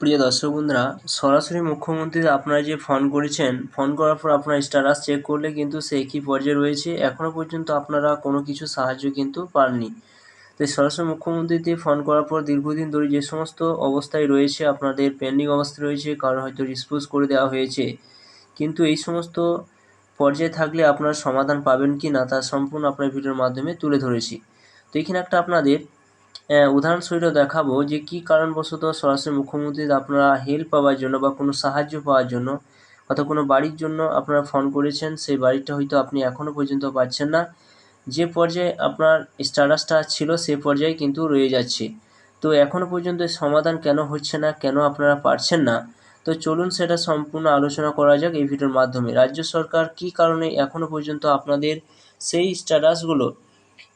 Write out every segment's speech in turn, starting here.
প্রিয় দর্শক বন্ধুরা, সরাসরি মুখ্যমন্ত্রী আপনারা যে ফোন করেছেন ফোন করার পর আপনার স্ট্যাটাস চেক করলে কিন্তু সে একই পর্যায়ে রয়েছে। এখনও পর্যন্ত আপনারা কোনো কিছু সাহায্য কিন্তু পাননি। তো এই সরাসরি মুখ্যমন্ত্রীতে ফোন করার পর দীর্ঘদিন ধরে যে সমস্ত অবস্থায় রয়েছে, আপনাদের পেন্ডিং অবস্থায় রয়েছে, কারও হয়তো ডিসপোজ করে দেওয়া হয়েছে। কিন্তু এই সমস্ত পর্যায়ে থাকলে আপনারা সমাধান পাবেন কি না, তা সম্পূর্ণ আপনার ভিডিওর মাধ্যমে তুলে ধরেছি। তো এখানে একটা আপনাদের আহ, উদাহরণসহিত দেখাবো যে কী কারণবশত সরাসরি মুখ্যমন্ত্রীর আপনারা হেল্প পাওয়ার জন্য বা কোনো সাহায্য পাওয়ার জন্য অথবা কোনো বাড়ির জন্য আপনারা ফোন করেছেন সেই বাড়িটা হয়তো আপনি এখনও পর্যন্ত পাচ্ছেন না। যে পর্যায়ে আপনার স্ট্যাটাসটা ছিল সে পর্যায়ে কিন্তু রয়ে যাচ্ছে। তো এখনও পর্যন্ত সমাধান কেন হচ্ছে না কেন আপনারা পারছেন না? তো চলুন সেটা সম্পূর্ণ আলোচনা করা যাক এই ভিডিওর মাধ্যমে। রাজ্য সরকার কী কারণে এখনও পর্যন্ত আপনাদের সেই স্ট্যাটাসগুলো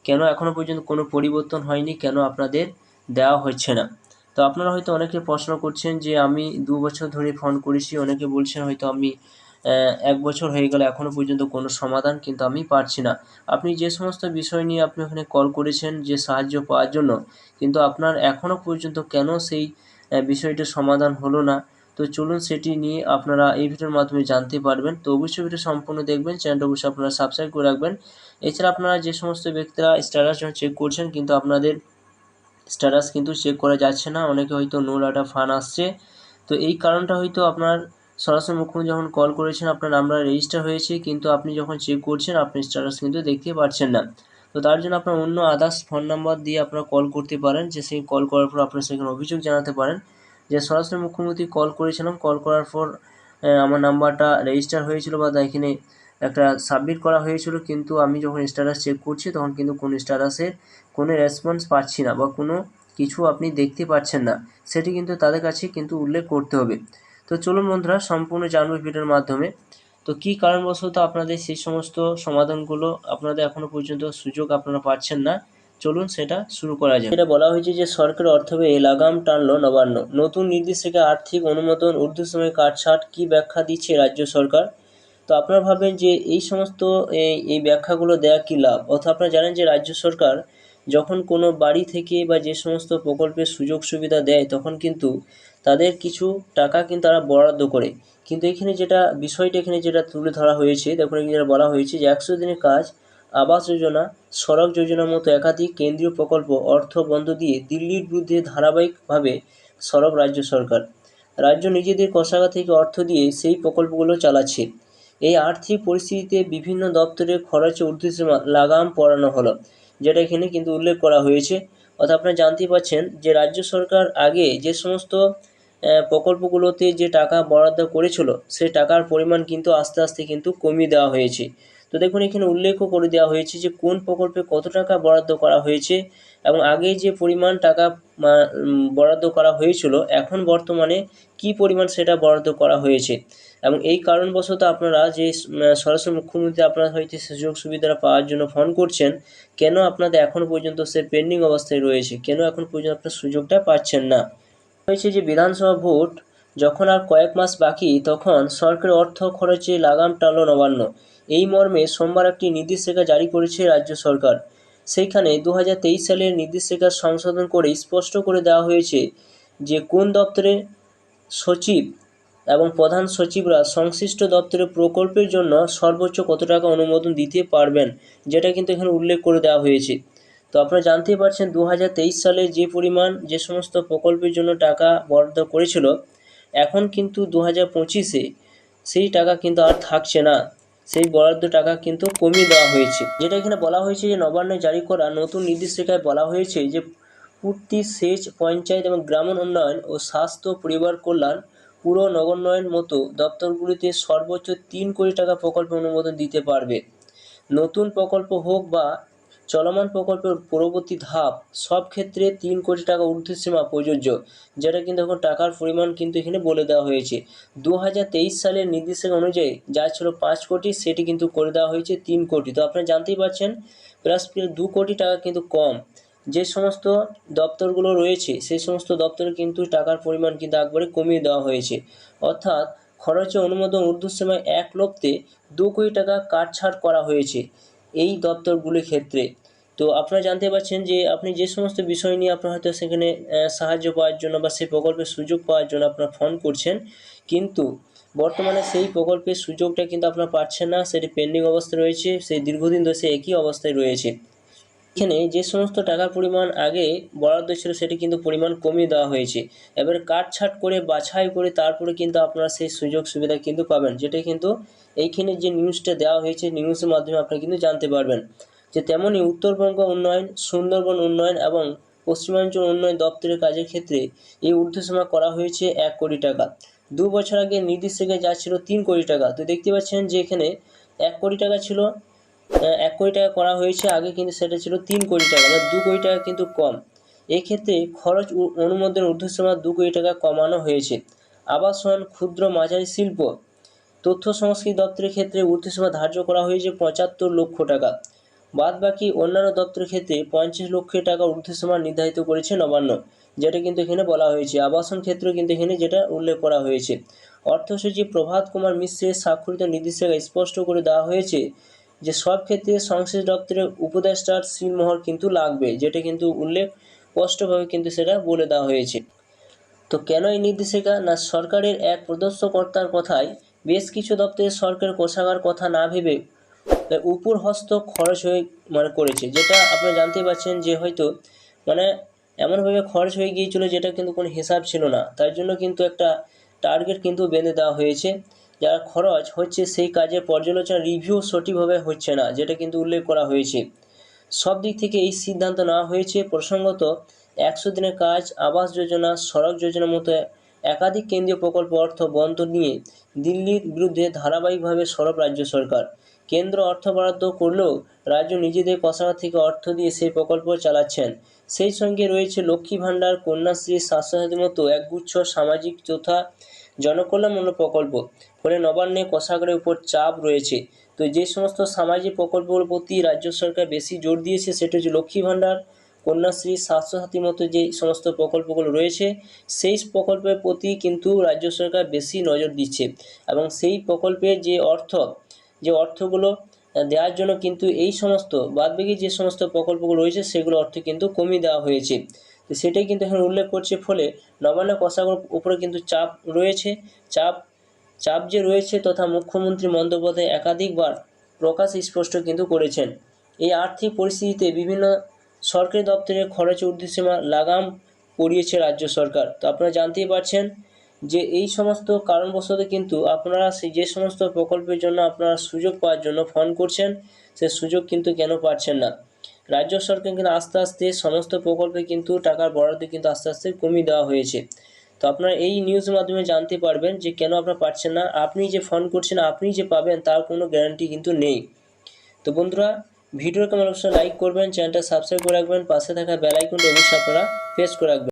কেন এখনও পর্যন্ত কোনো পরিবর্তন হয়নি? কেন আপনাদের দেওয়া হচ্ছে না? তো আপনারা হয়তো অনেকে প্রশ্ন করছেন যে আমি দু বছর ধরে ফোন করেছি অনেকে বলছেন হয়তো আমি এক বছর হয়ে গেল এখনও পর্যন্ত কোনো সমাধান কিন্তু আমি পারছি না। আপনি যে সমস্ত বিষয় নিয়ে আপনি ওখানে কল করেছেন যে সাহায্য পাওয়ার জন্য কিন্তু আপনার এখনও পর্যন্ত কেন সেই আহ, বিষয়টির সমাধান হলো না? তো চলুন সেটি নিয়ে আপনারা এই ভিডিওর মাধ্যমে জানতে পারবেন। তো অবশ্যই ভিডিও সম্পূর্ণ দেখবেন, চ্যানেলটা অবশ্যই আপনারা সাবস্ক্রাইব করে রাখবেন। এছাড়া আপনারা যে সমস্ত ব্যক্তিরা স্ট্যাটাস যখন চেক করছেন, কিন্তু আপনাদের স্ট্যাটাস কিন্তু চেক করা যাচ্ছে না। অনেকে হয়তো নো ডাটা ফান আসছে। তো এই কারণটা হয়তো আপনার সরাসরি মুখ্যমন্ত্রী যখন কল করেছেন, আপনার নাম্বার রেজিস্টার হয়েছে, কিন্তু আপনি যখন চেক করছেন, আপনি স্ট্যাটাস কিন্তু দেখতে পাচ্ছেন না। তো তার জন্য আপনার অন্য আদার্স ফোন নাম্বার দিয়ে আপনারা কল করতে পারেন। যে সেই কল করার পর আপনারা সেখানে অভিযোগ জানাতে পারেন। যে সরাসরি মুখ্যমন্ত্রী কল করেছিলাম কল করার পর আমার নাম্বারটা রেজিস্টার হয়েছিল বা এখানে একটা সাবমিট করা হয়েছিল, কিন্তু আমি যখন স্ট্যাটাস চেক করছি, তখন কিন্তু কোনো স্ট্যাটাসের কোনো রেসপন্স পাচ্ছি না বা কোনো কিছু আপনি দেখতে পাচ্ছেন না। সেটি কিন্তু তাদের কাছে কিন্তু উল্লেখ করতে হবে। তো চলুন বন্ধুরা, সম্পূর্ণ জানব ভিডিওর মাধ্যমে। তো কী কারণবশত আপনাদের সেই সমস্ত সমাধানগুলো আপনাদের এখনও পর্যন্ত সুযোগ আপনারা পাচ্ছেন না? চলুন সেটা শুরু করা যাক। এটা বলা হয়েছে যে সরকার অর্থ ব্যয়ে লাগাম টানলো নবান্ন। নতুন নির্দেশ থেকে আর্থিক অনুমোদন ঊর্ধ্বশ্রমের কাটছাট কী ব্যাখ্যা দিচ্ছে রাজ্য সরকার? তো আপনারা ভাবেন যে এই সমস্ত এই ব্যাখ্যাগুলো দেওয়া কী লাভ? অর্থাৎ আপনারা জানেন যে রাজ্য সরকার যখন কোনো বাড়ি থেকে বা যে সমস্ত প্রকল্পের সুযোগ সুবিধা দেয়, তখন কিন্তু তাদের কিছু টাকা কিন্তু তারা বরাদ্দ করে। কিন্তু এখানে যেটা, বিষয়টা এখানে যেটা তুলে ধরা হয়েছে, দেখুন এখানে যেটা বলা হয়েছে যে একশো দিনের কাজ আবাস যোজনা, সড়ক যোজনার মতো একাধিক কেন্দ্রীয় প্রকল্প অর্থ বন্ধ দিয়ে দিল্লির বিরুদ্ধে ধারাবাহিকভাবে সরব রাজ্য সরকার। রাজ্য নিজেদের কোষাগার থেকে অর্থ দিয়ে সেই প্রকল্পগুলো চালাচ্ছে। এই আর্থিক পরিস্থিতিতে বিভিন্ন দপ্তরের খরচে ঊর্ধ্বসীমা লাগাম পড়ানো হলো, যেটা এখানে কিন্তু উল্লেখ করা হয়েছে। অর্থাৎ আপনারা জানতেই পারছেন যে রাজ্য সরকার আগে যে সমস্ত প্রকল্পগুলোতে যে টাকা বরাদ্দ করেছিল সেই টাকার পরিমাণ কিন্তু আস্তে আস্তে কিন্তু কমিয়ে দেওয়া হয়েছে। তো দেখুন, এখানে উল্লেখও করে দেওয়া হয়েছে যে কোন প্রকল্পে কত টাকা বরাদ্দ করা হয়েছে এবং আগে যে পরিমাণ টাকা বরাদ্দ করা হয়েছিল, এখন বর্তমানে কী পরিমাণ সেটা বরাদ্দ করা হয়েছে? এবং এই কারণবশত আপনারা যে সরাসরি মুখ্যমন্ত্রী আপনারা হয়তো সুযোগ সুবিধা পাওয়ার জন্য ফোন করছেন, কেন আপনাদের এখন পর্যন্ত সে পেন্ডিং অবস্থায় রয়েছে? কেন এখন পর্যন্ত আপনার সুযোগটা পাচ্ছেন না? হয়েছে যে বিধানসভা ভোট যখন আর কয়েক মাস বাকি, তখন সরকারের অর্থ খরচে লাগাম টানল নবান্ন। এই মর্মে সোমবার একটি নির্দেশিকা জারি করেছে রাজ্য সরকার। সেইখানে দু হাজার তেইশ সালের নির্দেশিকা সংশোধন করে স্পষ্ট করে দেওয়া হয়েছে যে, কোন দপ্তরে সচিব এবং প্রধান সচিবরা সংশ্লিষ্ট দপ্তরের প্রকল্পের জন্য সর্বোচ্চ কত টাকা অনুমোদন দিতে পারবেন, যেটা কিন্তু এখানে উল্লেখ করে দেওয়া হয়েছে। তো আপনারা জানতেই পারছেন দু সালে যে পরিমাণ যে সমস্ত প্রকল্পের জন্য টাকা বরাদ্দ করেছিল এখন কিন্তু দু হাজার পঁচিশে সেই টাকা কিন্তু আর থাকছে না। সেই বরাদ্দ টাকা কিন্তু কমিয়ে দেওয়া হয়েছে। যেটা এখানে বলা হয়েছে যে, নবান্নে জারি করা নতুন নির্দেশিকায় বলা হয়েছে যে, পূর্তি সেচ পঞ্চায়েত এবং গ্রামীণ উন্নয়ন ও স্বাস্থ্য পরিবার কল্যাণ, পুর নগরোন্নয়ন মতো দপ্তরগুলিতে সর্বোচ্চ তিন কোটি টাকা প্রকল্প অনুমোদন দিতে পারবে। নতুন প্রকল্প হোক বা চলমান প্রকল্পের পরবর্তী ধাপ, সব ক্ষেত্রে তিন কোটি টাকা ঊর্ধ্বসীমা প্রযোজ্য, যেটা কিন্তু এখন টাকার পরিমাণ কিন্তু এখানে বলে দেওয়া হয়েছে। দু হাজার তেইশ সালের নির্দেশিকা অনুযায়ী যা ছিল পাঁচ কোটি, সেটি কিন্তু করে দেওয়া হয়েছে তিন কোটি। তো আপনারা জানতেই পারছেন প্লাস দু কোটি টাকা কিন্তু কম। যে সমস্ত দপ্তরগুলো রয়েছে, সেই সমস্ত দপ্তরে কিন্তু টাকার পরিমাণ কিন্তু একবারে কমিয়ে দেওয়া হয়েছে। অর্থাৎ খরচে অনুমোদন ঊর্ধ্বসীমায় এক লক্ষে দু কোটি টাকা কাটছাড় করা হয়েছে এই দপ্তরগুলির ক্ষেত্রে। তো আপনারা জানতে পারছেন যে আপনি যে সমস্ত বিষয় নিয়ে আপনার হয়তো সেখানে সাহায্য পাওয়ার জন্য বা সেই প্রকল্পের সুযোগ পাওয়ার জন্য আপনারা ফোন করছেন, কিন্তু বর্তমানে সেই প্রকল্পের সুযোগটা কিন্তু আপনারা পাচ্ছেন না, সেটি পেন্ডিং অবস্থায় রয়েছে, সেই দীর্ঘদিন ধরে সে একই অবস্থায় রয়েছে। এখানে যে সমস্ত টাকার পরিমাণ আগে বরাদ্দ ছিল সেটি কিন্তু পরিমাণ কমিয়ে দেওয়া হয়েছে। এবার কাটছাট করে, বাছাই করে তারপরে কিন্তু আপনারা সেই সুযোগ সুবিধা কিন্তু পাবেন, যেটা কিন্তু এইখানে যে নিউজটা দেওয়া হয়েছে নিউজের মাধ্যমে আপনারা কিন্তু জানতে পারবেন। যে তেমনই উত্তরবঙ্গ উন্নয়ন, সুন্দরবন উন্নয়ন এবং পশ্চিমাঞ্চল উন্নয়ন দপ্তরের কাজের ক্ষেত্রে এই ঊর্ধ্বসীমা করা হয়েছে এক কোটি টাকা। দু বছর আগে নির্দিষ্টকে যা ছিল তিন কোটি টাকা। তো দেখতে পাচ্ছেন যে এখানে এক কোটি টাকা ছিল এক কোটি টাকা করা হয়েছে, আগে কিন্তু সেটা ছিল তিন কোটি টাকা বা দু কোটি টাকা কিন্তু কম। এক্ষেত্রে খরচ অনুমোদন ঊর্ধ্বসীমা দু কোটি টাকা কমানো হয়েছে। আবাসন, ক্ষুদ্র মাঝারি শিল্প, তথ্য সংস্কৃতি দপ্তরের ক্ষেত্রে ঊর্ধ্বসীমা ধার্য করা হয়েছে পঁচাত্তর লক্ষ টাকা। বাদ বাকি অন্যান্য দপ্তরের ক্ষেত্রে পঞ্চাশ লক্ষ টাকা ঊর্ধ্বসীমা নির্ধারিত করেছে নবান্ন, যেটা কিন্তু এখানে বলা হয়েছে। আবাসন ক্ষেত্র কিন্তু এখানে যেটা উল্লেখ করা হয়েছে। অর্থ সচিব প্রভাত কুমার মিশ্রের স্বাক্ষরিত নির্দেশিকা স্পষ্ট করে দেওয়া হয়েছে যে, সব ক্ষেত্রে সংশ্লিষ্ট দপ্তরের উপদেষ্টার সিলমোহর কিন্তু লাগবে, যেটা কিন্তু উল্লেখ স্পষ্টভাবে কিন্তু সেটা বলে দেওয়া হয়েছে। তো কেন এই নির্দেশিকা? না, সরকারের এক প্রদর্শকর্তার কথায় বেশ কিছু দপ্তরের সরকার কোষাগার কথা না ভেবে উপর হস্ত খরচ হয়ে মানে করেছে, যেটা আপনারা জানতে পারছেন যে হয়তো মানে এমনভাবে খরচ হয়ে গিয়েছিল যেটা কিন্তু কোনো হিসাব ছিল না। তার জন্য কিন্তু একটা টার্গেট কিন্তু বেঁধে দেওয়া হয়েছে। যার খরচ হচ্ছে সেই কাজের পর্যালোচনা রিভিউ সঠিকভাবে হচ্ছে না, যেটা কিন্তু উল্লেখ করা হয়েছে। সব দিক থেকে এই সিদ্ধান্ত নেওয়া হয়েছে। প্রসঙ্গত, একশো দিনের কাজ, আবাস যোজনা, সড়ক যোজনার মতো একাধিক কেন্দ্রীয় প্রকল্প অর্থ বন্ধ নিয়ে দিল্লির বিরুদ্ধে ধারাবাহিকভাবে সরব রাজ্য সরকার। কেন্দ্র অর্থ বরাদ্দ করলেও রাজ্য নিজেদের কষাগর থেকে অর্থ দিয়ে সেই প্রকল্প চালাচ্ছেন। সেই সঙ্গে রয়েছে লক্ষ্মী ভাণ্ডার, কন্যাশ্রী স্বাস্থ্যসাথীর মতো একগুচ্ছ সামাজিক তথা জনকল্যাণমূলক প্রকল্প। ফলে নবান্নে কোষাগারের উপর চাপ রয়েছে। তো যে সমস্ত সামাজিক প্রকল্পগুলোর প্রতি রাজ্য সরকার বেশি জোর দিয়েছে, সেটা হচ্ছে লক্ষ্মী ভাণ্ডার, কন্যাশ্রী স্বাস্থ্যসাথীর মতো যে সমস্ত প্রকল্পগুলো রয়েছে, সেই প্রকল্পের প্রতি কিন্তু রাজ্য সরকার বেশি নজর দিচ্ছে। এবং সেই প্রকল্পের যে অর্থ যে অর্থগুলো দেওয়ার জন্য কিন্তু এই সমস্ত বাদবাকি যে সমস্ত প্রকল্পগুলো রয়েছে, সেগুলো অর্থ কিন্তু কমিয়ে দেওয়া হয়েছে। তো সেটাই কিন্তু এখানে উল্লেখ করছে ফলে নবান্ন কোষাগার উপরে কিন্তু চাপ রয়েছে। চাপ চাপ যে রয়েছে তথা মুখ্যমন্ত্রী বন্দ্যোপাধ্যায় একাধিকবার প্রকাশ স্পষ্ট কিন্তু করেছেন। এই আর্থিক পরিস্থিতিতে বিভিন্ন সরকারি দপ্তরের খরচ ঊর্ধ্বসীমা লাগাম পড়িয়েছে রাজ্য সরকার। তো আপনারা জানতেই পারছেন যে এই সমস্ত কারণবশত কিন্তু আপনারা সেই যে সমস্ত প্রকল্পের জন্য আপনারা সুযোগ পাওয়ার জন্য ফোন করছেন, সে সুযোগ কিন্তু কেন পাচ্ছেন না? রাজ্য সরকার কিন্তু আস্তে আস্তে সমস্ত প্রকল্পে কিন্তু টাকার বরাদ্দ কিন্তু আস্তে আস্তে কমিয়ে দেওয়া হয়েছে। তো আপনারা এই নিউজ মাধ্যমে জানতে পারবেন যে কেন আপনারা পাচ্ছেন না। আপনি যে ফোন করছেন, আপনি যে পাবেন, তার কোনো গ্যারান্টি কিন্তু নেই। তো বন্ধুরা, ভিডিওর কেমন অবশ্যই লাইক করবেন চ্যানেলটা সাবস্ক্রাইব করে রাখবেন, পাশে থাকা বেল আইকনটা অবশ্যই আপনারা প্রেস করে রাখবেন।